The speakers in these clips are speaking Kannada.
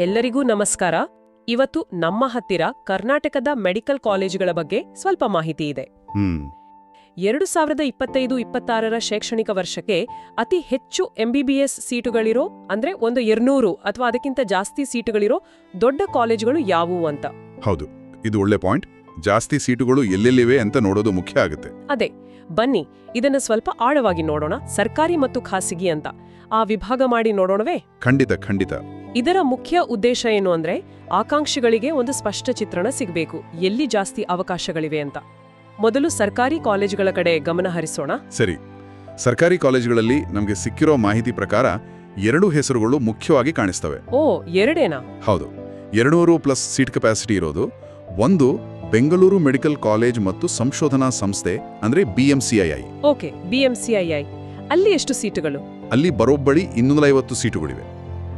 ಎಲ್ಲರಿಗೂ ನಮಸ್ಕಾರ. ಇವತ್ತು ನಮ್ಮ ಹತ್ತಿರ ಕರ್ನಾಟಕದ ಮೆಡಿಕಲ್ ಕಾಲೇಜುಗಳ ಬಗ್ಗೆ ಸ್ವಲ್ಪ ಮಾಹಿತಿ ಇದೆ. ಎರಡು ಸಾವಿರದ ಇಪ್ಪತ್ತೈದು ಇಪ್ಪತ್ತಾರರ ಶೈಕ್ಷಣಿಕ ವರ್ಷಕ್ಕೆ ಅತಿ ಹೆಚ್ಚು ಎಂಬಿಬಿಎಸ್ ಸೀಟುಗಳಿರೋ ಅಂದ್ರೆ ಒಂದು ಎರನೂರು ಅಥವಾ ಅದಕ್ಕಿಂತ ಜಾಸ್ತಿ ಸೀಟುಗಳಿರೋ ದೊಡ್ಡ ಕಾಲೇಜುಗಳು ಯಾವುವು ಅಂತ? ಹೌದು ಇದು ಒಳ್ಳೆ ಪಾಯಿಂಟ್. ಜಾಸ್ತಿ ಸೀಟುಗಳು ಎಲ್ಲೆಲ್ಲಿವೆ ಅಂತ ನೋಡೋದು ಮುಖ್ಯ ಆಗುತ್ತೆ. ಅದೇ ಬನ್ನಿ ಇದನ್ನ ಸ್ವಲ್ಪ ಆಳವಾಗಿ ನೋಡೋಣ ಸರ್ಕಾರಿ ಮತ್ತು ಖಾಸಗಿ ಅಂತ. ಆ ವಿಭಾಗ ಮಾಡಿ ನೋಡೋಣವೇ? ಖಂಡಿತ ಖಂಡಿತ. ಇದರ ಮುಖ್ಯ ಉದ್ದೇಶ ಏನು ಅಂದ್ರೆ ಆಕಾಂಕ್ಷಿಗಳಿಗೆ ಒಂದು ಸ್ಪಷ್ಟ ಚಿತ್ರಣ ಸಿಗಬೇಕು. ಎಲ್ಲಿ ಜಾಸ್ತಿ ಅವಕಾಶಗಳಿವೆ ಅಂತ. ಮೊದಲು ಸರ್ಕಾರಿ ಕಾಲೇಜುಗಳ ಕಡೆ ಗಮನ ಹರಿಸೋಣ. ಸರಿ. ಸರ್ಕಾರಿ ಕಾಲೇಜುಗಳಲ್ಲಿ ನಮಗೆ ಸಿಕ್ಕಿರೋ ಮಾಹಿತಿ ಪ್ರಕಾರ ಎರಡು ಹೆಸರುಗಳು ಮುಖ್ಯವಾಗಿ ಕಾಣಿಸ್ತವೆ. ಓ ಎರಡೇನಾ? ಹೌದು. ಎರಡೂರು ಪ್ಲಸ್ ಸೀಟ್ ಕೆಪಾಸಿಟಿ ಇರೋದು. ಒಂದು ಬೆಂಗಳೂರು ಮೆಡಿಕಲ್ ಕಾಲೇಜ್ ಮತ್ತು ಸಂಶೋಧನಾ ಸಂಸ್ಥೆ ಅಂದ್ರೆ ಬಿಎಂಸಿಐಐ ಓಕೆ ಬಿಎಂಸಿಐಐ ಅಲ್ಲಿ ಎಷ್ಟು ಸೀಟುಗಳು? ಅಲ್ಲಿ ಬರೋಬ್ಬಳಿ ಇನ್ನೂರ ಐವತ್ತು ಸೀಟುಗಳಿವೆ.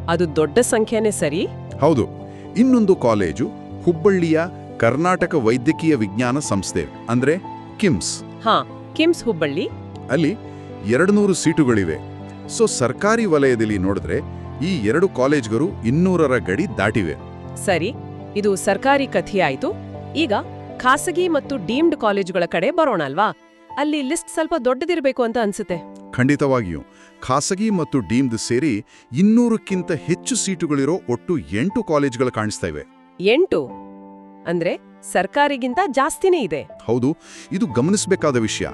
ಅದು ದೊಡ್ಡ ಸಂಖ್ಯೆನೇ ಸರಿ? ಹೌದು. ಇನ್ನೊಂದು ಕಾಲೇಜು ಹುಬ್ಬಳ್ಳಿಯ ಕರ್ನಾಟಕ ವೈದ್ಯಕೀಯ ವಿಜ್ಞಾನ ಸಂಸ್ಥೆ ಅಂದ್ರೆ ಕಿಮ್ಸ್. ಹಾ ಕಿಮ್ಸ್ ಹುಬ್ಬಳ್ಳಿ. ಅಲ್ಲಿ ಎರಡು ನೂರು ಸೀಟುಗಳಿವೆ. ಸೊ ಸರ್ಕಾರಿ ವಲಯದಲ್ಲಿ ನೋಡಿದ್ರೆ ಈ ಎರಡು ಕಾಲೇಜ್ಗಳು ಇನ್ನೂರರ ಗಡಿ ದಾಟಿವೆ. ಸರಿ ಇದು ಸರ್ಕಾರಿ ಕಥೆಯಾಯಿತು ಈಗ ಖಾಸಗಿ ಮತ್ತು ಡೀಮ್ಡ್ ಕಾಲೇಜುಗಳ ಕಡೆ ಬರೋಣ ಅಲ್ವಾ ಅಲ್ಲಿ ಲಿಸ್ಟ್ ಸ್ವಲ್ಪ ದೊಡ್ಡದಿರಬೇಕು ಅಂತ ಅನ್ಸುತ್ತೆ. ಖಂಡಿತವಾಗಿಯೂ. ಖಾಸಗಿ ಮತ್ತು ಡೀಮ್ದ್ ಸೇರಿ ಇನ್ನೂರಕ್ಕಿಂತ ಹೆಚ್ಚು ಸೀಟುಗಳಿರೋ ಒಟ್ಟು ಎಂಟು ಕಾಲೇಜ್ಗಳು ಕಾಣಿಸ್ತಾ ಇವೆ. ಎಂಟು? ಅಂದ್ರೆ ಸರ್ಕಾರಿಗಿಂತ ಜಾಸ್ತಿನೇ ಇದೆ. ಹೌದು ಇದು ಗಮನಿಸಬೇಕಾದ ವಿಷಯ.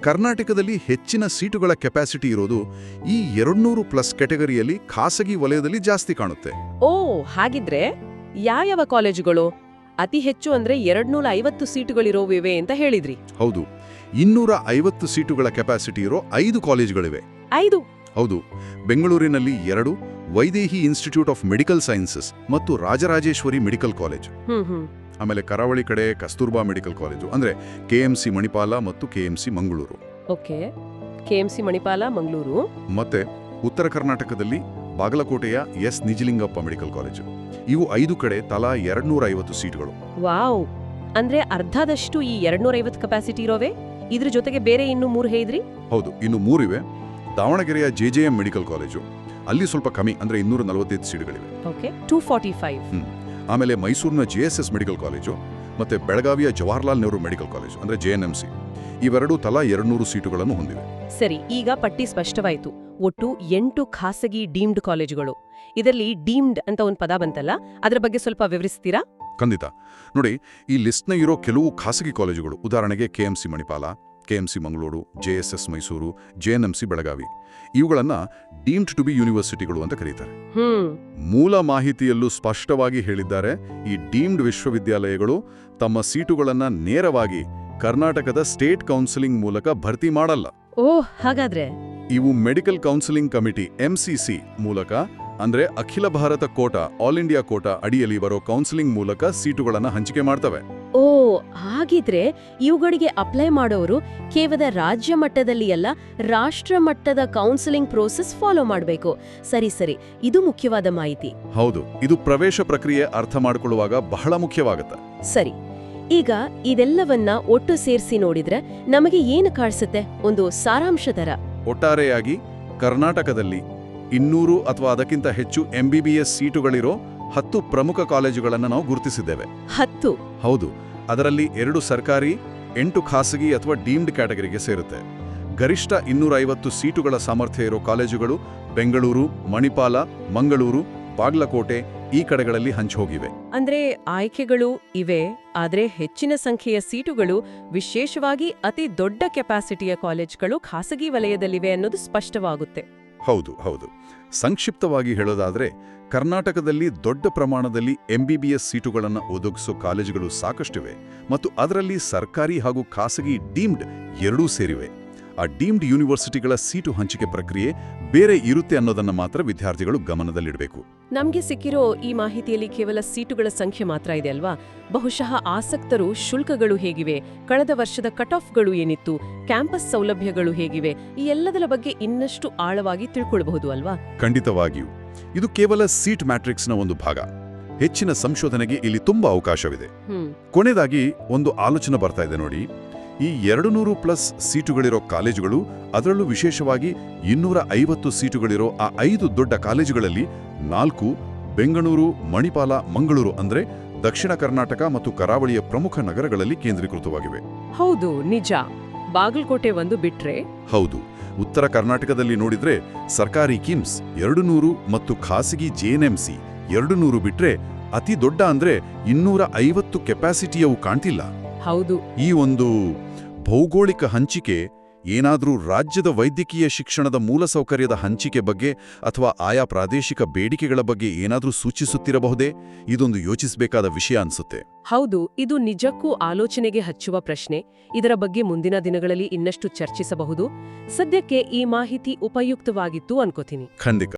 ಕರ್ನಾಟಕದಲ್ಲಿ ಹೆಚ್ಚಿನ ಸೀಟುಗಳ ಕೆಪಾಸಿಟಿ ಇರೋದು ಈ ಎರಡ್ನೂರು ಪ್ಲಸ್ ಕ್ಯಾಟಗರಿಯಲ್ಲಿ ಖಾಸಗಿ ವಲಯದಲ್ಲಿ ಜಾಸ್ತಿ ಕಾಣುತ್ತೆ. ಓ ಹಾಗಿದ್ರೆ ಯಾವ್ಯಾವ ಕಾಲೇಜುಗಳು? ಅತಿ ಹೆಚ್ಚು ಅಂದ್ರೆ ಎರಡ್ನೂರ ಐವತ್ತು ಸೀಟುಗಳಿರೋವಿವೆ ಅಂತ ಹೇಳಿದ್ರಿ. ಹೌದು ಇನ್ನೂರ ಐವತ್ತು ಸೀಟುಗಳ ಕೆಪಾಸಿಟಿ ಇರೋ ಐದು ಕಾಲೇಜುಗಳಿವೆ. ಐದು? ಹೌದು. ಬೆಂಗಳೂರಿನಲ್ಲಿ ಎರಡು Vaidehi institute of medical sciences ಮತ್ತು ರಾಜರಾಜೇಶ್ವರಿ ಮೆಡಿಕಲ್ ಕಾಲೇಜ್. ಆಮೇಲೆ ಕರಾವಳಿ ಕಡೆ ಕಸ್ತೂರ್ಬಾ ಮೆಡಿಕಲ್ ಕಾಲೇಜು ಅಂದ್ರೆ ಕೆಎಂಸಿ ಮಣಿಪಾಲ ಮತ್ತು KMC Mangaluru. Okay. KMC Manipal Mangaluru. ಮತ್ತೆ ಉತ್ತರ ಕರ್ನಾಟಕದಲ್ಲಿ ಬಾಗಲಕೋಟೆಯ ಎಸ್. Nijalingappa medical college. ಇವು ಐದು ಕಡೆ ತಲಾ ಎರಡ್ನೂರ ಐವತ್ತು ಸೀಟ್ಗಳು. ವಾವ್. ಅಂದ್ರೆ ಅರ್ಧದಷ್ಟು ಈ ಎರಡ್ನೂರ ಐವತ್ತು ಕೆಪಾಸಿಟಿ ಇರೋವೆ? ಇದ್ರ ಜೊತೆಗೆ ಬೇರೆ ಇನ್ನು ಮೂರು ಹೇಳಿದ್ರಿ? ಹೌದು ಇನ್ನು ಮೂರಿವೆ. ದಾವಣಗೆರೆಯ J J M medical college. ಅಲ್ಲಿ ಸ್ವಲ್ಪ ಕಮ್ಮಿ ಅಂದ್ರೆ ಇನ್ನೂರ ನಲವತ್ತೈದು ಸೀಟುಗಳಿವೆ. ಓಕೆ ಟೂ ಫಾರ್ಟಿ ಫೈವ್ ಆಮೇಲೆ ಮೈಸೂರಿನ ಎಸ್ ಮೆಡಿಕಲ್ ಕಾಲೇಜು ಮತ್ತೆ ಬೆಳಗಾವಿಯ ಜವಾಹರ್ಲಾಲ್ ನೆಹರು ಮೆಡಿಕಲ್ ಕಾಲೇಜು ಅಂದ್ರೆ ಸಿ. ಇವೆರಡೂ ತಲಾ ಎರಡ್ನೂರು ಸೀಟುಗಳನ್ನು ಹೊಂದಿವೆ. ಸರಿ ಈಗ ಪಟ್ಟಿ ಸ್ಪಷ್ಟವಾಯಿತು. ಒಟ್ಟು ಎಂಟು ಖಾಸಗಿ ಡೀಮ್ಡ್ ಕಾಲೇಜುಗಳು. ಇದರಲ್ಲಿ ಡೀಮ್ಡ್ ಅಂತ ಒಂದು ಪದ ಬಂತಲ್ಲ ಅದರ ಬಗ್ಗೆ ಸ್ವಲ್ಪ ವಿವರಿಸ್ತೀರಾ? ಖಂಡಿತ. ನೋಡಿ ಈ ಲಿಸ್ಟ್ನ ಇರೋ ಕೆಲವು ಖಾಸಗಿ ಕಾಲೇಜುಗಳು ಉದಾಹರಣೆಗೆ K M C Manipal K M C Mangaluru JSS Mysuru J N M C Belagavi ಇವುಗಳನ್ನ ಡೀಮ್ಡ್ ಟು ಬಿ ಯೂನಿವರ್ಸಿಟಿಗಳು ಅಂತ ಕರೀತಾರೆ. ಮೂಲ ಮಾಹಿತಿಯಲ್ಲೂ ಸ್ಪಷ್ಟವಾಗಿ ಹೇಳಿದ್ದಾರೆ ಈ ಡೀಮ್ಡ್ ವಿಶ್ವವಿದ್ಯಾಲಯಗಳು ತಮ್ಮ ಸೀಟುಗಳನ್ನ ನೇರವಾಗಿ ಕರ್ನಾಟಕದ ಸ್ಟೇಟ್ ಕೌನ್ಸಿಲಿಂಗ್ ಮೂಲಕ ಭರ್ತಿ ಮಾಡಲ್ಲ. ಓ ಹಾಗಾದ್ರೆ? ಇವು ಮೆಡಿಕಲ್ ಕೌನ್ಸಿಲಿಂಗ್ ಕಮಿಟಿ ಎಂಸಿಸಿ ಮೂಲಕ ಅಂದ್ರೆ ಅಖಿಲ ಭಾರತ ಕೋಟ ಆಲ್ ಇಂಡಿಯಾ ಕೋಟ ಅಡಿಯಲ್ಲಿ ಬರೋ ಕೌನ್ಸಿಲಿಂಗ್ ಮೂಲಕ ಸೀಟುಗಳನ್ನ ಹಂಚಿಕೆ ಮಾಡ್ತವೆ. ಓ ಹಾಗಿದ್ರೆ ಇವುಗಳಿಗೆ ಅಪ್ಲೈ ಮಾಡೋರು ಕೇವಲ ರಾಜ್ಯ ಮಟ್ಟದಲ್ಲಿ ಅಲ್ಲ ರಾಷ್ಟ್ರ ಮಟ್ಟದ ಕೌನ್ಸಿಲಿಂಗ್ ಪ್ರೋಸೆಸ್ ಫಾಲೋ ಮಾಡಬೇಕು. ಸರಿ ಸರಿ ಇದು ಮುಖ್ಯವಾದ ಮಾಹಿತಿ. ಹೌದು ಇದು ಪ್ರವೇಶ ಪ್ರಕ್ರಿಯೆ ಅರ್ಥ ಮಾಡಿಕೊಳ್ಳುವಾಗ ಬಹಳ ಮುಖ್ಯವಾಗುತ್ತೆ. ಸರಿ ಈಗ ಇದೆಲ್ಲವನ್ನ ಒಟ್ಟು ಸೇರಿಸಿ ನೋಡಿದ್ರೆ ನಮಗೆ ಏನು ಕಾಣಿಸುತ್ತೆ? ಒಂದು ಸಾರಾಂಶ ತರ ಒಟ್ಟಾರೆಯಾಗಿ ಕರ್ನಾಟಕದಲ್ಲಿ ಇನ್ನೂರು ಅಥವಾ ಅದಕ್ಕಿಂತ ಹೆಚ್ಚು ಎಂಬಿಬಿಎಸ್ ಸೀಟುಗಳಿರೋ ಹತ್ತು ಪ್ರಮುಖ ಕಾಲೇಜುಗಳನ್ನು ನಾವು ಗುರುತಿಸಿದ್ದೇವೆ. ಹತ್ತು? ಹೌದು ಅದರಲ್ಲಿ ಎರಡು ಸರ್ಕಾರಿ ಎಂಟು ಖಾಸಗಿ ಅಥವಾ ಡೀಮ್ಡ್ ಕ್ಯಾಟಗರಿಗೆ ಸೇರುತ್ತೆ. ಗರಿಷ್ಠ ಇನ್ನೂರ ಐವತ್ತು ಸೀಟುಗಳ ಸಾಮರ್ಥ್ಯ ಇರೋ ಕಾಲೇಜುಗಳು ಬೆಂಗಳೂರು ಮಣಿಪಾಲ ಮಂಗಳೂರು ಬಾಗ್ಲಕೋಟೆ ಈ ಕಡೆಗಳಲ್ಲಿ ಹಂಚೋಗಿವೆ ಅಂದ್ರೆ ಆಯ್ಕೆಗಳು ಇವೆ ಆದ್ರೆ ಹೆಚ್ಚಿನ ಸಂಖ್ಯೆಯ ಸೀಟುಗಳು ವಿಶೇಷವಾಗಿ ಅತಿ ದೊಡ್ಡ ಕೆಪಾಸಿಟಿಯ ಕಾಲೇಜ್ಗಳು ಖಾಸಗಿ ವಲಯದಲ್ಲಿವೆ ಅನ್ನೋದು ಸ್ಪಷ್ಟವಾಗುತ್ತೆ. ಹೌದು ಹೌದು. ಸಂಕ್ಷಿಪ್ತವಾಗಿ ಹೇಳೋದಾದರೆ, ಕರ್ನಾಟಕದಲ್ಲಿ ದೊಡ್ಡ ಪ್ರಮಾಣದಲ್ಲಿ ಎಂಬಿಬಿಎಸ್ ಸೀಟುಗಳನ್ನು ಒದಗಿಸೋ ಕಾಲೇಜುಗಳು ಸಾಕಷ್ಟಿವೆ. ಮತ್ತು ಅದರಲ್ಲಿ ಸರ್ಕಾರಿ ಹಾಗೂ ಖಾಸಗಿ ಡೀಮ್ಡ್ ಎರಡೂ ಸೇರಿವೆ. ಆ ಡೀಮ್ಡ್ ಯೂನಿವರ್ಸಿಟಿಗಳ ಸೀಟು ಹಂಚಿಕೆ ಪ್ರಕ್ರಿಯೆ ಬೇರೆ ಇರುತ್ತೆ ಅನ್ನೋದನ್ನ ಮಾತ್ರ ವಿದ್ಯಾರ್ಥಿಗಳು ಗಮನದಲ್ಲಿಡಬೇಕು. ನಮಗೆ ಸಿಕ್ಕಿರೋ ಈ ಮಾಹಿತಿಯಲ್ಲಿ ಕೇವಲ ಸೀಟುಗಳ ಸಂಖ್ಯೆ ಮಾತ್ರ ಇದೆ ಅಲ್ವಾ? ಬಹುಶಃ ಆಸಕ್ತರು ಶುಲ್ಕಗಳು ಹೇಗಿವೆ? ಕಳೆದ ವರ್ಷದ ಕಟ್ ಆಫ್ಗಳು ಏನಿತ್ತು? ಕ್ಯಾಂಪಸ್ ಸೌಲಭ್ಯಗಳು ಹೇಗಿವೆ? ಈ ಎಲ್ಲದರ ಬಗ್ಗೆ ಇನ್ನಷ್ಟು ಆಳವಾಗಿ ತಿಳ್ಕೊಳ್ಬಹುದು ಅಲ್ವಾ? ಖಂಡಿತವಾಗಿಯೂ. ಇದು ಕೇವಲ ಸೀಟ್ ಮ್ಯಾಟ್ರಿಕ್ಸ್ನ ಒಂದು ಭಾಗ. ಹೆಚ್ಚಿನ ಸಂಶೋಧನೆಗೆ ಇಲ್ಲಿ ತುಂಬಾ ಅವಕಾಶವಿದೆ. ಕೊನೆದಾಗಿ ಕೊನೆಯದಾಗಿ ಒಂದು ಆಲೋಚನೆ ಬರ್ತಾ ಇದೆ ನೋಡಿ. ಈ ಎರಡು ನೂರು ಪ್ಲಸ್ ಸೀಟುಗಳಿರೋ ಕಾಲೇಜುಗಳು ಅದರಲ್ಲೂ ವಿಶೇಷವಾಗಿ ಇನ್ನೂರ ಐವತ್ತು ಸೀಟುಗಳಿರೋ ಆ ಐದು ದೊಡ್ಡ ಕಾಲೇಜುಗಳಲ್ಲಿ ನಾಲ್ಕು ಬೆಂಗಳೂರು ಮಣಿಪಾಲ ಮಂಗಳೂರು ಅಂದ್ರೆ ದಕ್ಷಿಣ ಕರ್ನಾಟಕ ಮತ್ತು ಕರಾವಳಿಯ ಪ್ರಮುಖ ನಗರಗಳಲ್ಲಿ ಕೇಂದ್ರೀಕೃತವಾಗಿವೆ. ಹೌದು ನಿಜ. ಬಾಗಲಕೋಟೆ ಒಂದು ಬಿಟ್ರೆ? ಹೌದು. ಉತ್ತರ ಕರ್ನಾಟಕದಲ್ಲಿ ನೋಡಿದ್ರೆ ಸರ್ಕಾರಿ ಕಿಮ್ಸ್ ಎರಡು ನೂರು ಮತ್ತು ಖಾಸಗಿ ಜೆಎನ್ಎಂಸಿ ಎರಡು ನೂರು ಬಿಟ್ರೆ ಅತಿ ದೊಡ್ಡ ಅಂದ್ರೆ ಇನ್ನೂರ ಐವತ್ತು ಕೆಪಾಸಿಟಿಯವು ಕಾಣ್ತಿಲ್ಲ. ಹೌದು. ಈ ಒಂದು ಭೌಗೋಳಿಕ ಹಂಚಿಕೆ ಏನಾದರೂ ರಾಜ್ಯದ ವೈದ್ಯಕೀಯ ಶಿಕ್ಷಣದ ಮೂಲಸೌಕರ್ಯದ ಹಂಚಿಕೆ ಬಗ್ಗೆ ಅಥವಾ ಆಯಾ ಪ್ರಾದೇಶಿಕ ಬೇಡಿಕೆಗಳ ಬಗ್ಗೆ ಏನಾದರೂ ಸೂಚಿಸುತ್ತಿರಬಹುದೇ? ಇದೊಂದು ಯೋಚಿಸಬೇಕಾದ ವಿಷಯ ಅನ್ಸುತ್ತೆ. ಹೌದು ಇದು ನಿಜಕ್ಕೂ ಆಲೋಚನೆಗೆ ಹಚ್ಚುವ ಪ್ರಶ್ನೆ. ಇದರ ಬಗ್ಗೆ ಮುಂದಿನ ದಿನಗಳಲ್ಲಿ ಇನ್ನಷ್ಟು ಚರ್ಚಿಸಬಹುದು. ಸದ್ಯಕ್ಕೆ ಈ ಮಾಹಿತಿ ಉಪಯುಕ್ತವಾಗಿತ್ತು ಅನ್ಕೋತೀನಿ. ಖಂಡಿತ.